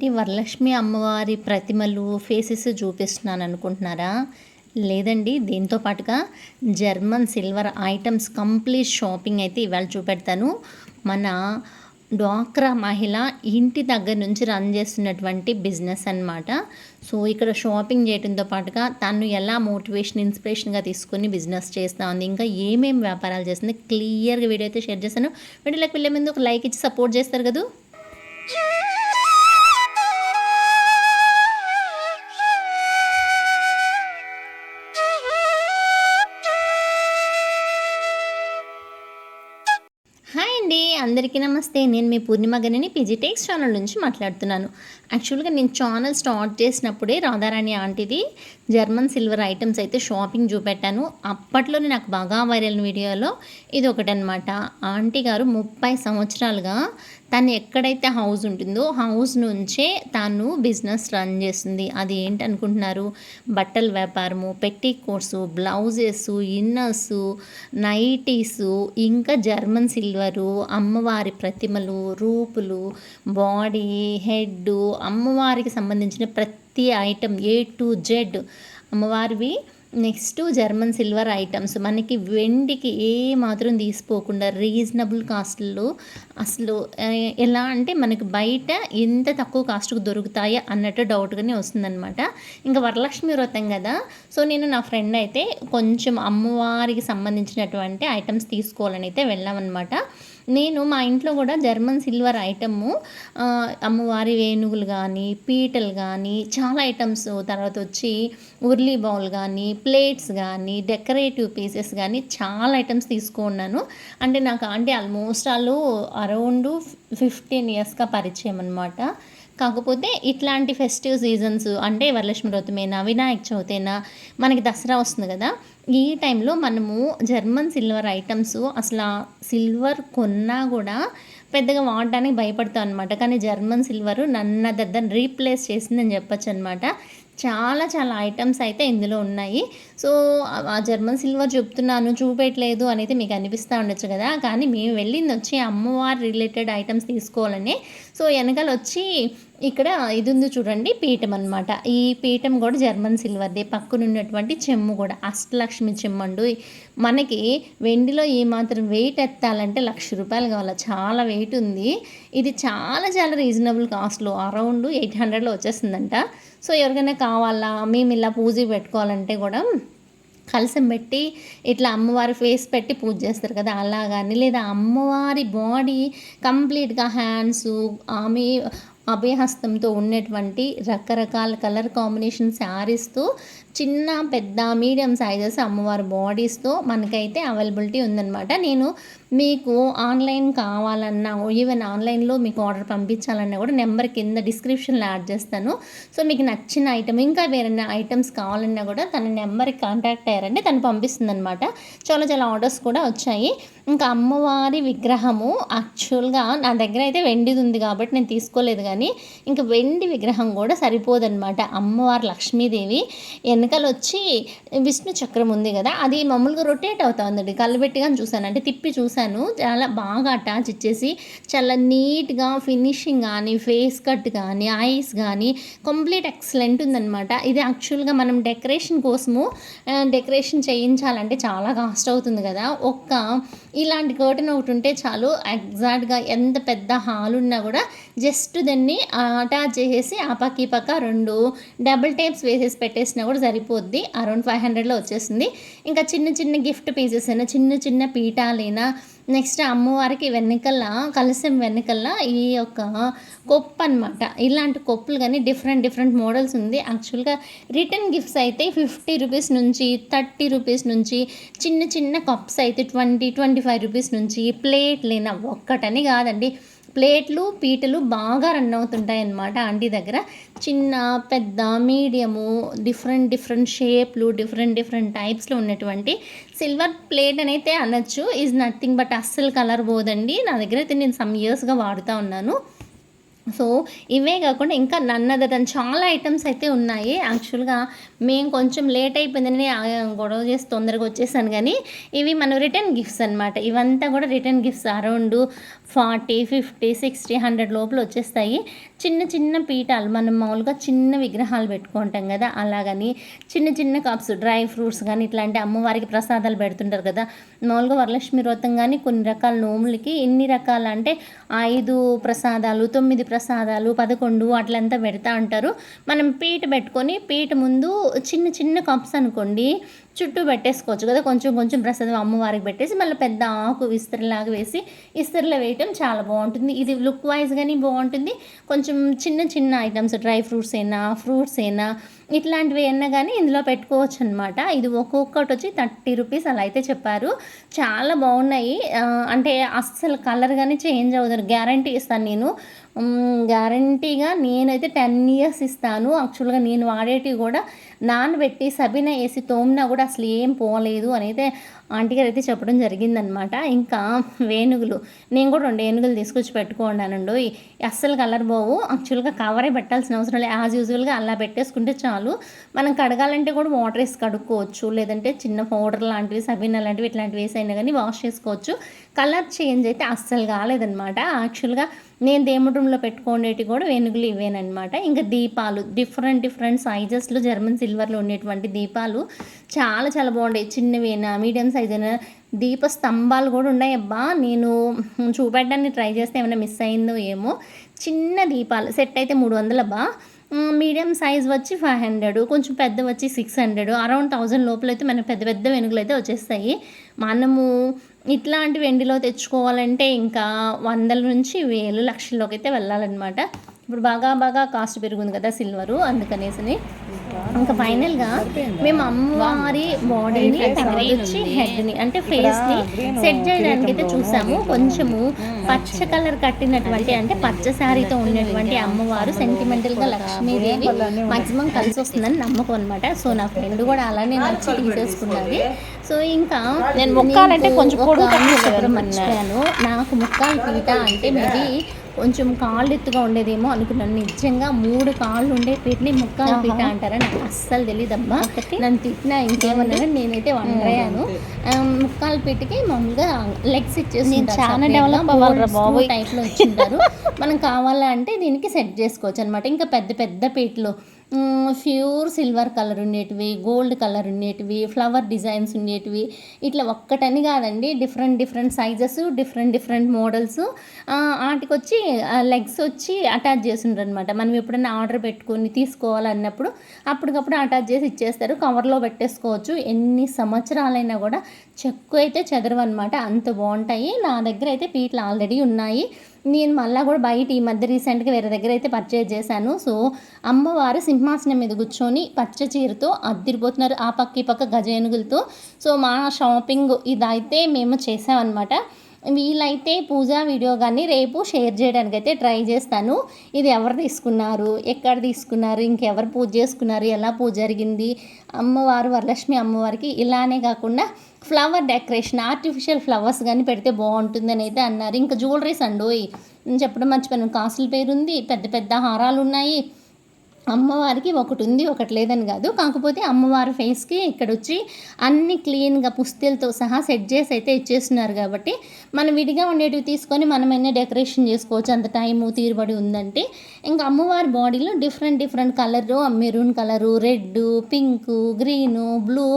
ఏంటి వరలక్ష్మి అమ్మవారి ప్రతిమలు ఫేసెస్ చూపిస్తున్నాను అనుకుంటున్నారా? లేదండి దీంతో పాటుగా German silver items complete shopping అయితే ఇవాళ చూపెడతాను. మన డ్వాక్రా మహిళ ఇంటి దగ్గర నుంచి రన్ చేస్తున్నటువంటి బిజినెస్ అన్నమాట. సో ఇక్కడ షాపింగ్ చేయడంతో పాటుగా తను ఎలా మోటివేషన్ ఇన్స్పిరేషన్గా తీసుకుని బిజినెస్ చేస్తూ ఉంది ఇంకా ఏమేమి వ్యాపారాలు చేస్తుంది క్లియర్గా వీడియో అయితే షేర్ చేస్తాను వీడియోలోకి వెళ్ళే ముందు ఒక లైక్ ఇచ్చి సపోర్ట్ చేస్తారు కదా? అండి. అందరికీ నమస్తే. నేను మీ పూర్ణిమ గనిని పీజీ టెక్స్ ఛానల్ నుంచి మాట్లాడుతున్నాను. యాక్చువల్గా నేను ఛానల్ స్టార్ట్ చేసినప్పుడే రాధారాణి ఆంటీది జర్మన్ సిల్వర్ ఐటమ్స్ అయితే షాపింగ్ చూపెట్టాను. అప్పట్లోనే నాకు బాగా వైరల్ వీడియోలో ఇది ఒకటనమాట ఆంటీ గారు ముప్పై సంవత్సరాలుగా తను ఎక్కడైతే హౌస్ ఉంటుందో హౌస్ నుంచే తాను బిజినెస్ రన్ చేస్తుంది. అది ఏంటనుకుంటున్నారు బట్టల వ్యాపారము పెట్టి కోర్సు బ్లౌజెస్ ఇన్నర్స్ నైటీస్ ఇంకా జర్మన్ సిల్వరు అమ్మవారి ప్రతిమలు రూపులు బాడీ హెడ్ అమ్మవారికి సంబంధించిన ప్రతి ఐటెం ఏ టు జెడ్ అమ్మవారివి నెక్స్ట్ జర్మన్ సిల్వర్ ఐటమ్స్. మనకి వెండికి ఏ మాత్రం తీసిపోకుండా రీజనబుల్ కాస్ట్లో అసలు ఎలా అంటే మనకి బయట ఎంత తక్కువ కాస్ట్కు దొరుకుతాయా అన్నట్టు డౌట్గానే వస్తుందన్నమాట. ఇంకా వరలక్ష్మి వ్రతం కదా. సో నేను నా ఫ్రెండ్ అయితే కొంచెం అమ్మవారికి సంబంధించినటువంటి ఐటమ్స్ తీసుకోవాలని అయితే వెళ్ళామన్నమాట. నేను మా ఇంట్లో కూడా జర్మన్ సిల్వర్ ఐటమ్ అమ్మవారి వేణుగులు కానీ పీటలు కానీ చాలా ఐటమ్స్ తర్వాత వచ్చి ఉర్లీ బౌల్ కానీ ప్లేట్స్ కానీ డెకరేటివ్ పీసెస్ కానీ చాలా ఐటమ్స్ తీసుకున్నాను. అంటే నాకు అంటే ఆల్మోస్ట్ వాళ్ళు అరౌండ్ ఫిఫ్టీన్ ఇయర్స్గా పరిచయం అనమాట కాకపోతే ఇట్లాంటి ఫెస్టివ్ సీజన్స్ అంటే వరలక్ష్మి వ్రతమేనా వినాయక చవితైనా మనకి దసరా వస్తుంది కదా ఈ టైంలో మనము జర్మన్ సిల్వర్ ఐటమ్స్ అసలు సిల్వర్ కొన్నా కూడా పెద్దగా వాడడానికి భయపడతాం అనమాట కానీ జర్మన్ సిల్వర్ నన్న దగ్గర రీప్లేస్ చేసిందని చెప్పొచ్చు అనమాట చాలా చాలా ఐటమ్స్ అయితే ఇందులో ఉన్నాయి. సో ఆ- ఆ జర్మన్ సిల్వర్ చెప్తున్నాను చూపెట్టలేదు అనేది మీకు అనిపిస్తూ ఉండొచ్చు కదా. కానీ మేము వెళ్ళింది వచ్చి అమ్మవారి రిలేటెడ్ ఐటమ్స్ తీసుకోవాలని. సో వెనకాల వచ్చి ఇక్కడ ఇది ఉంది చూడండి పీఠం అనమాట ఈ పీఠం కూడా జర్మన్ సిల్వర్దే. పక్కన ఉన్నటువంటి చెమ్ము కూడా. అష్టలక్ష్మి చెమ్ము అండు మనకి వెండిలో ఏ మాత్రం వెయిట్ ఎత్తాలంటే లక్ష రూపాయలు కావాలి. చాలా వెయిట్ ఉంది. ఇది చాలా చాలా రీజనబుల్ కాస్ట్లో. అరౌండ్ ఎయిట్ హండ్రెడ్లో వచ్చేస్తుందంట. సో ఎవరికైనా కావాలా? మేము ఇలా పూజ పెట్టుకోవాలంటే కూడా కలసం పెట్టి ఇట్లా అమ్మవారి ఫేస్ పెట్టి పూజ చేస్తారు కదా. అలా కానీ లేదా అమ్మవారి బాడీ కంప్లీట్గా హ్యాండ్స్ ఆమె అభయహస్తంతో ఉన్నటువంటి రకరకాల కలర్ కాంబినేషన్ శారీస్తో చిన్న పెద్ద మీడియం సైజెస్ అమ్మవారి బాడీస్తో మనకైతే అవైలబిలిటీ ఉందన్నమాట. నేను మీకు ఆన్లైన్ కావాలన్నా ఈవెన్ ఆన్లైన్లో మీకు ఆర్డర్ పంపించాలన్నా కూడా నెంబర్ కింద డిస్క్రిప్షన్లో యాడ్ చేస్తాను. సో మీకు నచ్చిన ఐటమ్ ఇంకా వేరే ఐటమ్స్ కావాలన్నా కూడా తన నెంబర్కి కాంటాక్ట్ అయ్యారంటే తను పంపిస్తుంది అనమాట చాలా చాలా ఆర్డర్స్ కూడా వచ్చాయి. ఇంకా అమ్మవారి విగ్రహము యాక్చువల్గా నా దగ్గర అయితే వెండిది ఉంది కాబట్టి నేను తీసుకోలేదు కానీ ఇంకా వెండి విగ్రహం కూడా సరిపోదన్నమాట. అమ్మవారి లక్ష్మీదేవి వెనకాల వచ్చి విష్ణు చక్రం ఉంది కదా అది మామూలుగా రొటేట్ అవుతా ఉందండి. కళ్ళు కానీ చూసాను అంటే తిప్పి చూసాను చూశాను. చాలా బాగా అటాచ్ ఇచ్చేసి చాలా నీట్గా ఫినిషింగ్ కానీ ఫేస్ కట్ కానీ ఐస్ కానీ కంప్లీట్ ఎక్సలెంట్ ఉందన్నమాట. ఇది యాక్చువల్గా మనం డెకరేషన్ కోసము డెకరేషన్ చేయించాలంటే చాలా కాస్ట్ అవుతుంది కదా. ఒక్క ఇలాంటి కర్టెన్ ఒకటి ఉంటే చాలు. ఎగ్జాక్ట్గా ఎంత పెద్ద హాల్ ఉన్నా కూడా జస్ట్ దాన్ని అటాచ్ చేసేసి ఆ పక్క ఈ పక్క రెండు డబుల్ టేప్స్ వేసేసి పెట్టేసినా కూడా సరిపోద్ది. అరౌండ్ ఫైవ్ హండ్రెడ్లో వచ్చేసింది. ఇంకా చిన్న చిన్న గిఫ్ట్ పీసెస్ అయినా చిన్న చిన్న పీఠాలైనా నెక్స్ట్ అమ్మవారికి వెనకల కలసం వెనకల ఈ యొక్క కొప్పు అనమాట ఇలాంటి కొప్పులు కానీ డిఫరెంట్ డిఫరెంట్ మోడల్స్ ఉంది. యాక్చువల్గా రిటర్న్ గిఫ్ట్స్ అయితే ఫిఫ్టీ రూపీస్ నుంచి థర్టీ రూపీస్ నుంచి చిన్న చిన్న కప్స్ అయితే ట్వంటీ ట్వంటీ ఫైవ్ రూపీస్ నుంచి ప్లేట్లైనా ఒక్కటని కాదండి. ప్లేట్లు పీటలు బాగా రన్ అవుతుంటాయి అన్నమాట ఆంటీ దగ్గర. చిన్న పెద్ద మీడియము డిఫరెంట్ డిఫరెంట్ షేప్లు డిఫరెంట్ డిఫరెంట్ టైప్స్లో ఉన్నటువంటి సిల్వర్ ప్లేట్ అనైతే అనొచ్చు. ఈజ్ నథింగ్ బట్ అస్సలు కలర్ పోదండి. నా దగ్గర అయితే నేను సమ్ ఇయర్స్గా వాడుతూ ఉన్నాను. సో ఇవే కాకుండా ఇంకా నన్నద చాలా ఐటమ్స్ అయితే ఉన్నాయి. యాక్చువల్గా మేము కొంచెం లేట్ అయిపోయిందని ఆ గొడవ చేసి తొందరగా వచ్చేసాను కానీ ఇవి మన రిటర్న్ గిఫ్ట్స్ అనమాట ఇవంతా కూడా return gifts around forty fifty sixty hundred లోపల వచ్చేస్తాయి. చిన్న చిన్న పీఠాలు మనం మామూలుగా చిన్న విగ్రహాలు పెట్టుకుంటాం కదా అలాగని చిన్న చిన్న కప్స్ డ్రై ఫ్రూట్స్ కానీ ఇట్లాంటి అమ్మవారికి ప్రసాదాలు పెడుతుంటారు కదా. మామూలుగా వరలక్ష్మి వ్రతం కానీ కొన్ని రకాల నోములకి ఎన్ని రకాల అంటే ఐదు ప్రసాదాలు తొమ్మిది ప్రసాదాలు పదకొండు అట్లంతా పెడతా ఉంటారు. మనం పీట పెట్టుకొని పీట ముందు చిన్న చిన్న కప్స్ అనుకోండి చుట్టూ పెట్టేసుకోవచ్చు కదా. కొంచెం కొంచెం ప్రసాదం అమ్మవారికి పెట్టేసి మళ్ళీ పెద్ద ఆకు విస్తరిలాగా వేసి ఇస్తరిలో వేయటం చాలా బాగుంటుంది. ఇది లుక్ వైజ్ కానీ బాగుంటుంది. కొంచెం చిన్న చిన్న ఐటమ్స్ డ్రై ఫ్రూట్స్ అయినా ఫ్రూట్స్ అయినా ఇట్లాంటివి అయినా కానీ ఇందులో పెట్టుకోవచ్చు అనమాట ఇది ఒక్కొక్కటి వచ్చి థర్టీ రూపీస్ అలా అయితే చెప్పారు. చాలా బాగున్నాయి. అంటే అస్సలు కలర్ కానీ చేంజ్ అవుతారు గ్యారంటీ ఇస్తాను నేను. గ్యారంటీగా నేనైతే టెన్ ఇయర్స్ ఇస్తాను. యాక్చువల్గా నేను వాడేటివి కూడా నానబెట్టి సబీనా వేసి తోమినా కూడా అసలు ఏం పోలేదు అని అయితే ఆంటీ గారు అయితే చెప్పడం జరిగిందనమాట ఇంకా వేణుగులు నేను కూడా రెండు ఏనుగులు తీసుకొచ్చి పెట్టుకోండానండు అస్సలు కలర్ పోవు. యాక్చువల్గా కవరే పెట్టాల్సిన అవసరం లేదు. యాజ్ యూజువల్గా అలా పెట్టేసుకుంటే చాలు. మనం కడగాలంటే కూడా వాటర్ వేసి కడుక్కోవచ్చు. లేదంటే చిన్న పౌడర్ లాంటివి సబీనా లాంటివి ఇట్లాంటివి వేసి అయినా కానీ వాష్ చేసుకోవచ్చు. కలర్ చేంజ్ అయితే అస్సలు కాలేదనమాట యాక్చువల్గా నేను దేవుడి రూమ్లో కూడా వెనుగులు ఇవేనమాట ఇంకా దీపాలు డిఫరెంట్ డిఫరెంట్ సైజెస్లో జర్మన్ సిల్వర్లో ఉండేటువంటి దీపాలు చాలా చాలా బాగుంటాయి చిన్నవైనా మీడియం సైజ్ అయినా దీప స్తంభాలు కూడా ఉన్నాయి. అబ్బా నేను చూపెట్టడానికి ట్రై చేస్తే ఏమైనా మిస్ అయిందో ఏమో. చిన్న దీపాలు సెట్ అయితే మూడు వందలు అబ్బా. మీడియం సైజ్ వచ్చి ఫైవ్ హండ్రెడ్ కొంచెం పెద్ద వచ్చి సిక్స్ హండ్రెడ్ అరౌండ్ థౌజండ్ లోపల అయితే మనకు పెద్ద పెద్ద వెనుకలు అయితే వచ్చేస్తాయి. మనము ఇట్లాంటి వెండిలో తెచ్చుకోవాలంటే ఇంకా వందల నుంచి వేలు లక్షల్లోకి అయితే వెళ్ళాలన్నమాట. ఇప్పుడు బాగా బాగా కాస్ట్ పెరుగుంది కదా సిల్వరు అందుకనేసి ఇంకా ఫైనల్గా మేము అమ్మవారి బాడీని తర్వాత వచ్చి హెడ్ని అంటే ఫేస్ని సెట్ చేయడానికి అయితే చూసాము. కొంచెము పచ్చ కలర్ కట్టినటువంటి అంటే పచ్చ శారీతో ఉన్నటువంటి అమ్మవారు సెంటిమెంటల్గా లక్ష్మీదేవి మాక్సిమం కలిసి వస్తుందని నమ్మకం అనమాట సో నా ఫ్రెండ్ కూడా అలానే నచ్చి తీసేసుకున్నది. సో ఇంకా నేను ముక్కాలంటే కొంచెం పొడుగు మర్చిపోయాను నాకు ముక్కాలు పీట అంటే మీది కొంచెం కాళ్ళు ఎత్తుగా ఉండేదేమో అనుకున్నాను. నిజంగా మూడు కాళ్ళు ఉండే పీటని ముక్కాలు పీట అంటారా? నాకు అస్సలు తెలియదమ్మా నన్ను తిట్టినా ఇంకేమన్నా నేనైతే వండరాను. ముక్కాల పీటకి మామూలుగా లెగ్స్ ఇచ్చేసి చాలా అవ్వాలిరా బాబోయ్. టైప్లో ఇచ్చింటారు మనం కావాలంటే దీనికి సెట్ చేసుకోవచ్చు అనమాట ఇంకా పెద్ద పెద్ద పీటలు. ప్యూర్ సిల్వర్ కలర్ ఉండేటివి గోల్డ్ కలర్ ఉండేటివి ఫ్లవర్ డిజైన్స్ ఉండేటివి. ఇట్లా ఒక్కటని కాదండి different different sizes different different models. వాటికి వచ్చి లెగ్స్ వచ్చి అటాచ్ చేసిండ్రు అనమాట మనం ఎప్పుడైనా ఆర్డర్ పెట్టుకొని తీసుకోవాలన్నప్పుడు అప్పటికప్పుడు అటాచ్ చేసి ఇచ్చేస్తారు. కవర్లో పెట్టేసుకోవచ్చు. ఎన్ని సంవత్సరాలైనా కూడా చెక్కు అయితే చెదరవన్నమాట. అంత బాగుంటాయి. నా దగ్గర అయితే పీట్లు ఆల్రెడీ ఉన్నాయి. నేను మళ్ళీ కూడా బయట ఈ మధ్య రీసెంట్గా వేరే దగ్గర అయితే పర్చేజ్ చేశాను. సో అమ్మవారు సింహాసనం మీద కూర్చొని పచ్చ చీరతో అద్దిరిపోతున్నారు ఆ పక్క ఈ పక్క గజేనుగులతో సో మా షాపింగ్ ఇదైతే మేము చేసామన్నమాట. వీలైతే పూజా వీడియో కానీ రేపు షేర్ చేయడానికి అయితే ట్రై చేస్తాను. ఇది ఎవరు తీసుకున్నారు? ఎక్కడ తీసుకున్నారు? ఇంకెవరు పూజ చేసుకున్నారు? ఎలా పూజ జరిగింది? అమ్మవారు వరలక్ష్మి అమ్మవారికి ఇలానే కాకుండా ఫ్లవర్ డెకరేషన్ ఆర్టిఫిషియల్ ఫ్లవర్స్ కానీ పెడితే బాగుంటుందని అయితే అన్నారు. ఇంకా జ్యువెలరీస్ అండి చెప్పడం మర్చిపోయాను. కాసుల పేరు ఉంది పెద్ద పెద్ద హారాలు ఉన్నాయి అమ్మవారికి ఒకటి ఉంది ఒకటి లేదని కాదు. కాకపోతే అమ్మవారి ఫేస్కి ఇక్కడ వచ్చి అన్ని క్లీన్గా పుస్తెలతో సహా సెట్ చేసి అయితే ఇచ్చేస్తున్నారు కాబట్టి మనం విడిగా ఉండేటివి తీసుకొని మనమైనా డెకరేషన్ చేసుకోవచ్చు. అంత టైము తీరుబడి ఉందంటే ఇంకా అమ్మవారి బాడీలో different different colour maroon colour red pink green blue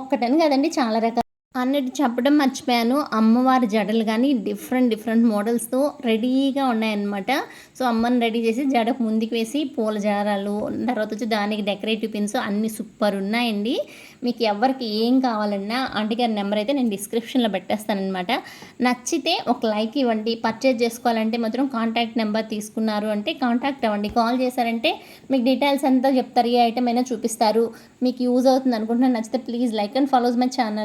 ఒక్కటని కదండి చాలా రకాల అన్నట్టు చెప్పడం మర్చిపోయాను. అమ్మవారి జడలు కానీ డిఫరెంట్ డిఫరెంట్ మోడల్స్తో రెడీగా ఉన్నాయన్నమాట. సో అమ్మని రెడీ చేసి జడకు ముందుకు వేసి పూల జారాలు తర్వాత వచ్చి దానికి డెకరేటివ్ పిన్స్ అన్నీ సూపర్ ఉన్నాయండి. మీకు ఎవరికి ఏం కావాలన్నా ఆంటీ గారి నెంబర్ అయితే నేను డిస్క్రిప్షన్లో పెట్టేస్తానమాట నచ్చితే ఒక లైక్ ఇవ్వండి. పర్చేజ్ చేసుకోవాలంటే మాత్రం కాంటాక్ట్ నెంబర్ తీసుకున్నారు అంటే కాంటాక్ట్ అవ్వండి. కాల్ చేశారంటే మీకు డీటెయిల్స్ అంతా చెప్తారు. ఏ ఐటమ్ అయినా చూపిస్తారు. మీకు యూజ్ అవుతుంది అనుకుంటున్నాను. నచ్చితే please like and follows my channel.